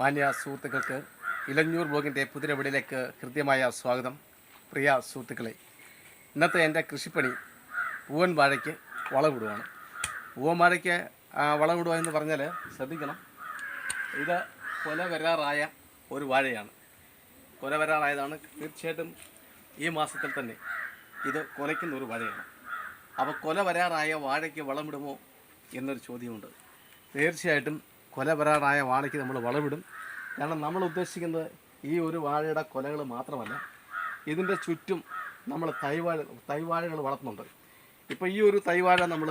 മാന്യ സുഹൃത്തുക്കൾക്ക് ഇലഞ്ഞൂർ ബ്ലോഗിന്റെ പുതിര വീടിലേക്ക് ഹൃദ്യമായ സ്വാഗതം. പ്രിയ സുഹൃത്തുക്കളെ ഇന്നത്തെ എന്റെ കൃഷിപ്പണി പൂവൻ വാഴയ്ക്ക് വളവിടുവാണ്. പൂവൻ വാഴയ്ക്ക് വളവിടുക എന്ന് പറഞ്ഞാൽ ശ്രദ്ധിക്കണം. ഇത് കൊല വരാറായ ഒരു വാഴയാണ്. കൊല വരാറായതാണ് തീർച്ചയായിട്ടും ഈ മാസത്തിൽ തന്നെ ഇത് കൊലയ്ക്കുന്ന ഒരു വാഴയാണ്. അപ്പോൾ കൊല വരാറായ വാഴയ്ക്ക് വളമിടുമോ എന്നൊരു ചോദ്യമുണ്ട്. തീർച്ചയായിട്ടും കൊല വരാറായ വാഴയ്ക്ക് നമ്മൾ വളമിടും. കാരണം നമ്മൾ ഉദ്ദേശിക്കുന്നത് ഈ ഒരു വാഴയുടെ കൊലകൾ മാത്രമല്ല ഇതിന്റെ ചുറ്റും നമ്മൾ തൈവാഴ തൈവാഴകൾ വളർത്തുന്നുണ്ട്. ഇപ്പോൾ ഈ ഒരു തൈവാഴ നമ്മൾ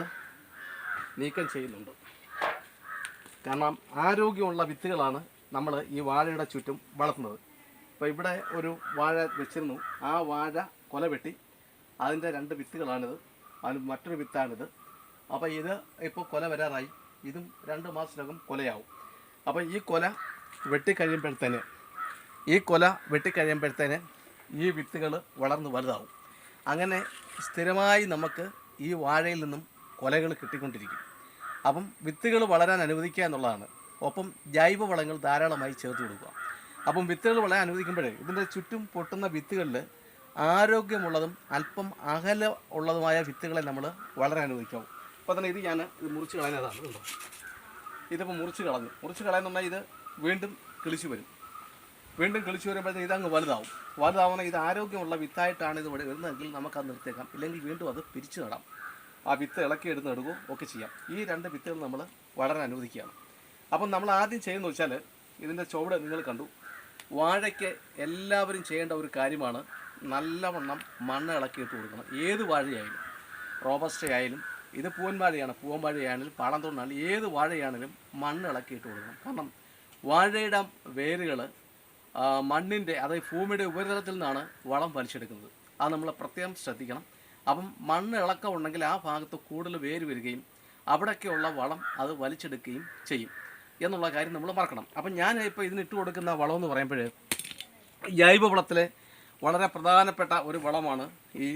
നീക്കം ചെയ്യുന്നുണ്ട്. കാരണം ആരോഗ്യമുള്ള വിത്തുകളാണ് നമ്മൾ ഈ വാഴയുടെ ചുറ്റും വളർത്തുന്നത്. ഇപ്പോൾ ഇവിടെ ഒരു വാഴ വെച്ചിരുന്നു. ആ വാഴ കൊല വെട്ടി അതിന്റെ രണ്ട് വിത്തുകളാണിത്. അതിന് മറ്റൊരു വിത്താണിത്. അപ്പോൾ ഇത് ഇപ്പോൾ കൊല വരാറായി. ഇതും രണ്ട് മാസത്തിനകം കൊലയാവും. അപ്പോൾ ഈ കൊല വെട്ടിക്കഴിയുമ്പോഴത്തേന് ഈ കൊല വെട്ടിക്കഴിയുമ്പോഴത്തേന് ഈ വിത്തുകൾ വളർന്ന് വലുതാവും. അങ്ങനെ സ്ഥിരമായി നമുക്ക് ഈ വാഴയിൽ നിന്നും കൊലകൾ കിട്ടിക്കൊണ്ടിരിക്കും. അപ്പം വിത്തുകൾ വളരാൻ അനുവദിക്കുക എന്നുള്ളതാണ്. ഒപ്പം ജൈവവളങ്ങൾ ധാരാളമായി ചേർത്ത് കൊടുക്കുക. അപ്പം വിത്തുകൾ വളരാൻ അനുവദിക്കുമ്പോഴേ ഇതിന്റെ ചുറ്റും പൊട്ടുന്ന വിത്തുകളിൽ ആരോഗ്യമുള്ളതും അല്പം അകല ഉള്ളതുമായ വിത്തുകളെ നമ്മൾ വളരാൻ അനുവദിക്കാവും അപ്പോൾ തന്നെ ഇത് ഞാൻ ഇത് മുറിച്ച് കളയുന്നതാണ് ഇതിപ്പോൾ മുറിച്ച് കളഞ്ഞു. മുറിച്ച് കളയുന്നുണ്ടെങ്കിൽ ഇത് വീണ്ടും കിളിച്ചു വരും. വീണ്ടും കിളിച്ചു വരുമ്പോഴത്തേക്ക് ഇതങ്ങ് വലുതാവും. വലുതാവുന്ന ഇത് ആരോഗ്യമുള്ള വിത്തായിട്ടാണ് ഇത് വരുന്നതെങ്കിൽ അത് നിർത്തിയേക്കാം. ഇല്ലെങ്കിൽ വീണ്ടും അത് പിരിച്ചു നടാം. ആ വിത്ത് ഇളക്കി എടുത്ത് നടുകയോ ഒക്കെ ചെയ്യാം. ഈ രണ്ട് വിത്തുകൾ നമ്മൾ വളരാൻ അനുവദിക്കുകയാണ്. അപ്പം നമ്മൾ ആദ്യം ചെയ്യുന്നത് വെച്ചാൽ ഇതിന്റെ ചുവട് നിങ്ങൾ കണ്ടു. വാഴയ്ക്ക് എല്ലാവരും ചെയ്യേണ്ട ഒരു കാര്യമാണ് നല്ലവണ്ണം മണ്ണ് ഇളക്കിയിട്ട് കൊടുക്കണം. ഏത് വാഴയായാലും റോബസ്റ്റ ആയാലും ഇത് പൂവൻ വാഴയാണ് പൂവൻ വാഴയാണെങ്കിലും പാളം തൊണ്ണാണെങ്കിലും ഏത് വാഴയാണെങ്കിലും മണ്ണ് ഇളക്കിയിട്ട് കൊടുക്കണം. കാരണം വാഴയുടെ വേരുകൾ മണ്ണിന്റെ അതായത് ഭൂമിയുടെ ഉപരിതലത്തിൽ നിന്നാണ് വളം വലിച്ചെടുക്കുന്നത്. അത് നമ്മൾ പ്രത്യേകം ശ്രദ്ധിക്കണം. അപ്പം മണ്ണ് ഇളക്കം ഉണ്ടെങ്കിൽ ആ ഭാഗത്ത് കൂടുതൽ വേര് വരികയും അവിടെയൊക്കെയുള്ള വളം അത് വലിച്ചെടുക്കുകയും ചെയ്യും എന്നുള്ള കാര്യം നമ്മൾ മറക്കണം. അപ്പം ഞാൻ ഇപ്പോൾ ഇതിനിട്ട് കൊടുക്കുന്ന വളം എന്ന് പറയുമ്പോൾ ജൈവവളത്തിലെ വളരെ പ്രധാനപ്പെട്ട ഒരു വളമാണ് ഈ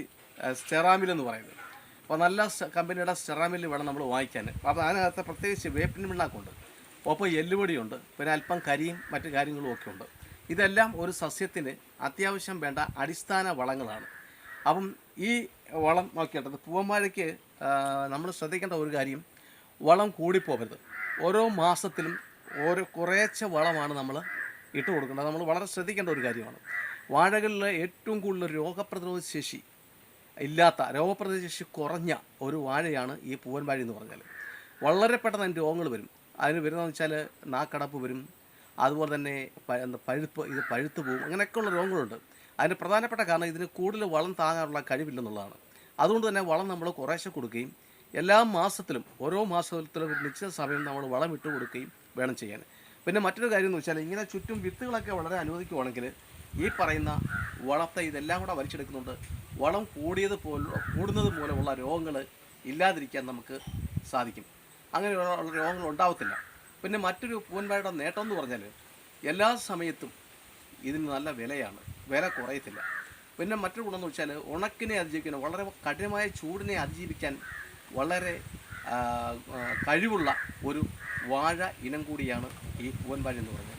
സ്റ്റെറാമിൽ എന്ന് പറയുന്നത്. അപ്പോൾ നല്ല കമ്പനിയുടെ സ്റ്റെറാമിൽ വേണം നമ്മൾ വാങ്ങിക്കാൻ. അപ്പോൾ അതിനകത്ത് പ്രത്യേകിച്ച് വേപ്പിൻ പിണ്ണാക്കുണ്ട്. ഒപ്പം എല്ലുപൊടിയുണ്ട് പിന്നെ അല്പം കരിയും മറ്റു കാര്യങ്ങളും ഒക്കെ ഉണ്ട് ഇതെല്ലാം ഒരു സസ്യത്തിന് അത്യാവശ്യം വേണ്ട അടിസ്ഥാന വളങ്ങളാണ്. അപ്പം ഈ വളം നോക്കിയിട്ടത് പൂവന്മാഴയ്ക്ക് നമ്മൾ ശ്രദ്ധിക്കേണ്ട ഒരു കാര്യം വളം കൂടിപ്പോകരുത്. ഓരോ മാസത്തിലും ഓരോ കുറേച്ച വളമാണ് നമ്മൾ ഇട്ട് കൊടുക്കുന്നത് നമ്മൾ വളരെ ശ്രദ്ധിക്കേണ്ട ഒരു കാര്യമാണ്. വാഴകളിലെ ഏറ്റവും കൂടുതൽ രോഗപ്രതിരോധ ശേഷി ഇല്ലാത്ത രോഗപ്രതിരോധ ശേഷി കുറഞ്ഞ ഒരു വാഴയാണ് ഈ പൂവൻ വാഴ എന്ന് പറഞ്ഞാൽ വളരെ പെട്ടെന്ന് രോഗങ്ങൾ വരും. അതിന് വരുന്നതെന്ന് വെച്ചാൽ നാക്കടപ്പ് വരും. അതുപോലെ തന്നെ പഴുപ്പ് ഇത് പഴുത്ത് പോകും. അങ്ങനെയൊക്കെയുള്ള രോഗങ്ങളുണ്ട്. അതിന് പ്രധാനപ്പെട്ട കാരണം ഇതിന് കൂടുതൽ വളം താങ്ങാനുള്ള കഴിവില്ലെന്നുള്ളതാണ്. അതുകൊണ്ട് തന്നെ വളം നമ്മൾ കുറേശ്ശെ കൊടുക്കുകയും എല്ലാ മാസത്തിലും ഓരോ മാസത്തിലും ഒരു നിശ്ചിത സമയം നമ്മൾ വളം ഇട്ട് കൊടുക്കുകയും വേണം ചെയ്യാൻ. പിന്നെ മറ്റൊരു കാര്യം എന്ന് വെച്ചാൽ ഇങ്ങനെ ചുറ്റും വിത്തുകളൊക്കെ വളരെ അനുവദിക്കുവാണെങ്കിൽ ഈ പറയുന്ന വളത്തെ ഇതെല്ലാം കൂടെ വലിച്ചെടുക്കുന്നുണ്ട്. വളം കൂടിയത് പോലുള്ള കൂടുന്നത് മൂലമുള്ള രോഗങ്ങൾ ഇല്ലാതിരിക്കാൻ നമുക്ക് സാധിക്കും. അങ്ങനെയുള്ള രോഗങ്ങൾ ഉണ്ടാവത്തില്ല. പിന്നെ മറ്റൊരു പൂവൻവാഴയുടെ നേട്ടം എന്ന് പറഞ്ഞാൽ എല്ലാ സമയത്തും ഇതിന് നല്ല വിലയാണ്. വില കുറയത്തില്ല. പിന്നെ മറ്റൊരു ഗുണമെന്ന് വെച്ചാൽ ഉണക്കിനെ അതിജീവിക്കാൻ വളരെ കഠിനമായ ചൂടിനെ അതിജീവിക്കാൻ വളരെ കഴിവുള്ള ഒരു വാഴ ഇനം കൂടിയാണ് ഈ പൂവൻവാഴ എന്ന് പറഞ്ഞത്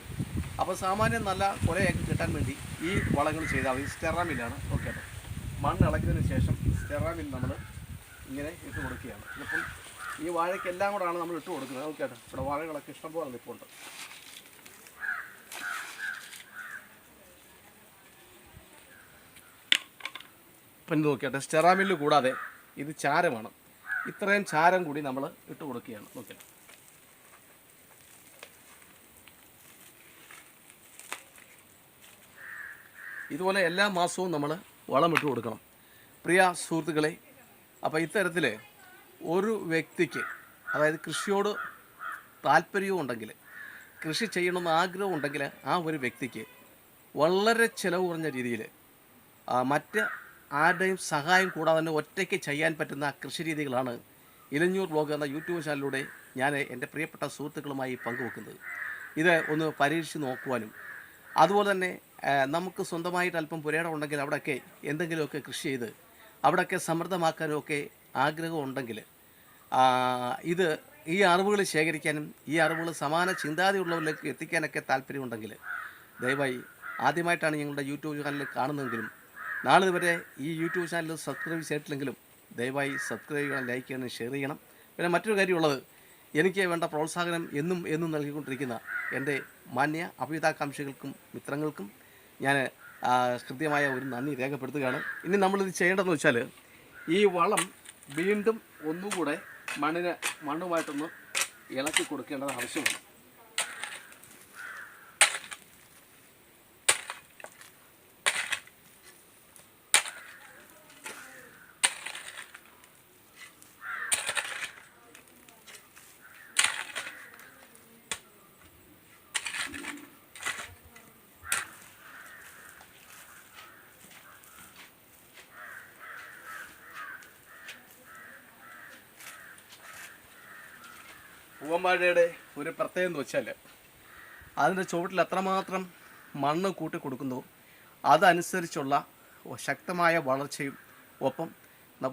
അപ്പോൾ സാമാന്യം നല്ല കുലയൊക്കെ കിട്ടാൻ വേണ്ടി ഈ വളങ്ങൾ ചെയ്താൽ മതി. സ്റ്റെറാമിലാണ് ഓക്കെ മണ്ണ് ഇളക്കിയതിന് ശേഷം സ്റ്റെറാമിൽ നമ്മൾ ഇങ്ങനെ ഇട്ട് കൊടുക്കുകയാണ്. ഇപ്പം ഈ വാഴയ്ക്ക് എല്ലാം കൂടാണ് നമ്മൾ ഇട്ട് കൊടുക്കുന്നത്. ഓക്കെ ഇവിടെ വാഴകളൊക്കെ ഇഷ്ടംപോലെ നിൽപ്പുണ്ട് ഇപ്പം നോക്കിയാട്ടെ സ്റ്റെറാമില്ല് കൂടാതെ ഇത് ചാരമാണ്. ഇത്രയും ചാരം കൂടി നമ്മൾ ഇട്ട് കൊടുക്കുകയാണ്. നോക്കിയാട്ടെ. ഇതുപോലെ എല്ലാ മാസവും നമ്മൾ വളമിട്ട് കൊടുക്കണം. പ്രിയ സുഹൃത്തുക്കളെ അപ്പോൾ ഇത്തരത്തിൽ ഒരു വ്യക്തിക്ക് അതായത് കൃഷിയോട് താല്പര്യവും ഉണ്ടെങ്കിൽ കൃഷി ചെയ്യണമെന്ന് ആഗ്രഹം ഉണ്ടെങ്കിൽ ആ ഒരു വ്യക്തിക്ക് വളരെ ചിലവ് കുറഞ്ഞ രീതിയിൽ മറ്റ് ആരുടെയും സഹായം കൂടാതെ തന്നെ ഒറ്റയ്ക്ക് ചെയ്യാൻ പറ്റുന്ന കൃഷി രീതികളാണ് ഇലഞ്ഞൂർ ബ്ലോഗ് എന്ന യൂട്യൂബ് ചാനലിലൂടെ ഞാൻ എന്റെ പ്രിയപ്പെട്ട സുഹൃത്തുക്കളുമായി പങ്കുവെക്കുന്നത്. ഇത് ഒന്ന് പരീക്ഷിച്ച് നോക്കുവാനും അതുപോലെ തന്നെ നമുക്ക് സ്വന്തമായിട്ട് അല്പം പുരയിടം ഉണ്ടെങ്കിൽ അവിടെയൊക്കെ എന്തെങ്കിലുമൊക്കെ കൃഷി ചെയ്ത് അവിടെയൊക്കെ സമൃദ്ധമാക്കാനും ഒക്കെ ആഗ്രഹം ഉണ്ടെങ്കിൽ ഇത് ഈ അറിവുകൾ ശേഖരിക്കാനും ഈ അറിവുകൾ സമാന ചിന്താതിയുള്ളവരിലേക്ക് എത്തിക്കാനൊക്കെ താല്പര്യമുണ്ടെങ്കിൽ ദയവായി ആദ്യമായിട്ടാണ് ഞങ്ങളുടെ യൂട്യൂബ് ചാനൽ കാണുന്നതെങ്കിലും നാളെ വരെ ഈ യൂട്യൂബ് ചാനൽ സബ്സ്ക്രൈബ് ചെയ്തിട്ടില്ലെങ്കിലും ദയവായി സബ്സ്ക്രൈബ് ചെയ്യണം ലൈക്ക് ചെയ്യണം ഷെയർ ചെയ്യണം. പിന്നെ മറ്റൊരു കാര്യമുള്ളത് എനിക്ക് വേണ്ട പ്രോത്സാഹനം എന്നും എന്നും നൽകിക്കൊണ്ടിരിക്കുന്ന എന്റെ മാന്യ അഭിതാകാംക്ഷികൾക്കും മിത്രങ്ങൾക്കും ഞാൻ കൃത്യമായ ഒരു നന്ദി രേഖപ്പെടുത്തുകയാണ്. ഇനി നമ്മളിത് ചെയ്യേണ്ടതെന്ന് വെച്ചാൽ ഈ വളം വീണ്ടും ഒന്നുകൂടെ മണ്ണിന് മണ്ണുമായിട്ടൊന്ന് ഇളക്കി കൊടുക്കേണ്ടത് ആവശ്യമാണ്. പൂവമ്പാഴയുടെ ഒരു പ്രത്യേകത എന്ന് വെച്ചാൽ അതിന്റെ ചുവട്ടിൽ എത്രമാത്രം മണ്ണ് കൂട്ടി കൊടുക്കുന്നു അതനുസരിച്ചുള്ള ശക്തമായ വളർച്ചയും ഒപ്പം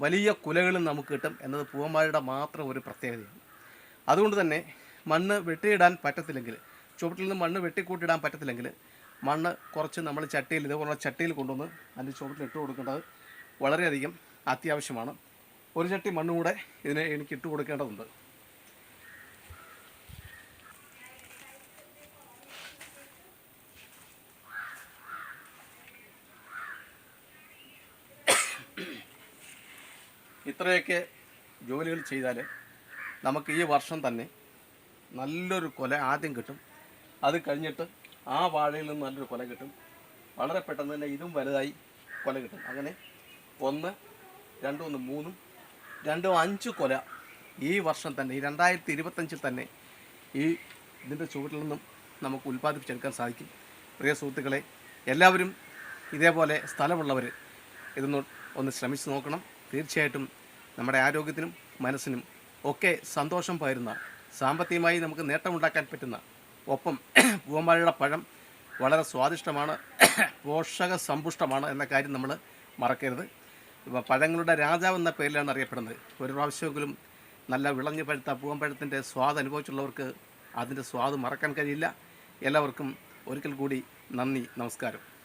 വലിയ കുലകളും നമുക്ക് കിട്ടും എന്നത് പൂവമ്പാഴയുടെ മാത്രം ഒരു പ്രത്യേകതയാണ്. അതുകൊണ്ട് തന്നെ മണ്ണ് വെട്ടിയിടാൻ പറ്റത്തില്ലെങ്കിൽ ചുവട്ടിൽ നിന്ന് മണ്ണ് വെട്ടിക്കൂട്ടിയിടാൻ പറ്റത്തില്ലെങ്കിൽ മണ്ണ് കുറച്ച് നമ്മൾ ചട്ടിയിൽ ഇതേപോലുള്ള ചട്ടിയിൽ കൊണ്ടുവന്ന് അതിന്റെ ചുവട്ടിൽ ഇട്ട് കൊടുക്കേണ്ടത് വളരെയധികം അത്യാവശ്യമാണ്. ഒരു ചട്ടി മണ്ണുകൂടെ ഇതിന് എനിക്ക് ഇട്ട് കൊടുക്കേണ്ടതുണ്ട്. ഇത്രയൊക്കെ ജോലികൾ ചെയ്താൽ നമുക്ക് ഈ വർഷം തന്നെ നല്ലൊരു കൊല ആദ്യം കിട്ടും. അത് കഴിഞ്ഞിട്ട് ആ വാഴയിൽ നിന്ന് നല്ലൊരു കൊല കിട്ടും. വളരെ പെട്ടെന്ന് തന്നെ ഇതും വലുതായി കൊല കിട്ടും. അങ്ങനെ ഒന്ന് രണ്ടും ഒന്ന് മൂന്നും രണ്ടും അഞ്ച് കൊല ഈ വർഷം തന്നെ ഈ രണ്ടായിരത്തി ഇരുപത്തഞ്ചിൽ തന്നെ ഈ ഇതിന്റെ ചുവട്ടിൽ നിന്നും നമുക്ക് ഉൽപ്പാദിപ്പിച്ചെടുക്കാൻ സാധിക്കും. പ്രിയ സുഹൃത്തുക്കളെ എല്ലാവരും ഇതേപോലെ സ്ഥലമുള്ളവർ ഇതൊന്ന് ഒന്ന് ശ്രമിച്ചു നോക്കണം. തീർച്ചയായിട്ടും നമ്മുടെ ആരോഗ്യത്തിനും മനസ്സിനും ഒക്കെ സന്തോഷം പകരുന്ന സാമ്പത്തികമായി നമുക്ക് നേട്ടമുണ്ടാക്കാൻ പറ്റുന്ന ഒപ്പം പൂവമ്പഴയുടെ പഴം വളരെ സ്വാദിഷ്ടമാണ് പോഷക സമ്പുഷ്ടമാണ് എന്ന കാര്യം നമ്മൾ മറക്കരുത്. പഴങ്ങളുടെ രാജാവ് എന്ന പേരിലാണ് അറിയപ്പെടുന്നത്. ഒരു പ്രാവശ്യമെങ്കിലും നല്ല വിളഞ്ഞു പഴുത്ത പൂവമ്പഴത്തിന്റെ സ്വാദ് അനുഭവിച്ചുള്ളവർക്ക് അതിന്റെ സ്വാദ് മറക്കാൻ കഴിയില്ല. എല്ലാവർക്കും ഒരിക്കൽ കൂടി നന്ദി നമസ്കാരം.